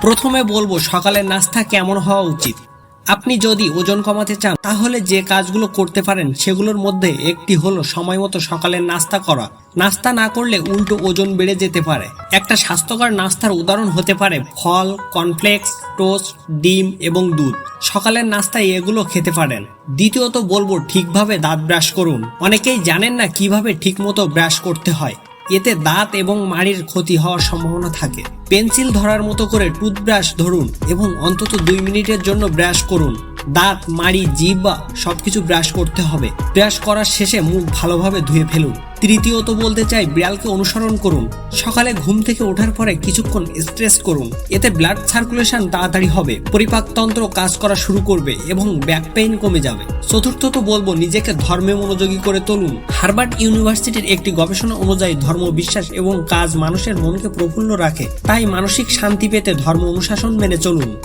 প্রথমে বলব, সকালের নাস্তা কেমন হওয়া উচিত? আপনি যদি ওজন কমাতে চান, তাহলে যে কাজগুলো করতে পারেন, সেগুলোর মধ্যে একটি হলো সময় মতো সকালের নাস্তা করা। নাস্তা না করলে উল্টো ওজন বেড়ে যেতে পারে। একটা স্বাস্থ্যকর নাস্তার উদাহরণ হতে পারে ফল, কর্নফ্লেক্স, টোস্ট, ডিম এবং দুধ। সকালের নাস্তায় এগুলো খেতে পারেন। দ্বিতীয়ত বলব, ঠিকভাবে দাঁত ব্রাশ করুন। অনেকেই জানেন না কীভাবে ঠিকমতো ব্রাশ করতে হয়। এতে দাঁত এবং মাড়ির ক্ষতি হওয়ার সম্ভাবনা থাকে। পেন্সিল ধরার মতো করে টুথব্রাশ ধরুন এবং অন্তত দুই মিনিটের জন্য ব্রাশ করুন। দাঁত, মাড়ি জিহ্বা সবকিছু ব্রাশ করতে হবে। ব্রাশ করার শেষে মুখ ভালোভাবে ধুয়ে ফেলুন। তৃতীয়ত বলতে চাই, বিড়ালকে অনুসরণ করুন। সকালে ঘুম থেকে ওঠার পরে কিছুক্ষণ স্ট্রেস করুন। এতে ব্লাড সার্কুলেশন তাড়াতাড়ি হবে। পরিপাকতন্ত্র কাজ করা শুরু করবে এবং ব্যাক পেইন কমে যাবে। চতুর্থত বলব, নিজেকে ধর্মে মনোযোগী করে তুলুন। হার্ভার্ড ইউনিভার্সিটির একটি গবেষণা অনুযায়ী ধর্ম বিশ্বাস এবং কাজ মানুষের মনকে প্রফুল্ল রাখে। তাই মানসিক শান্তি পেতে ধর্ম অনুশাসন মেনে চলুন।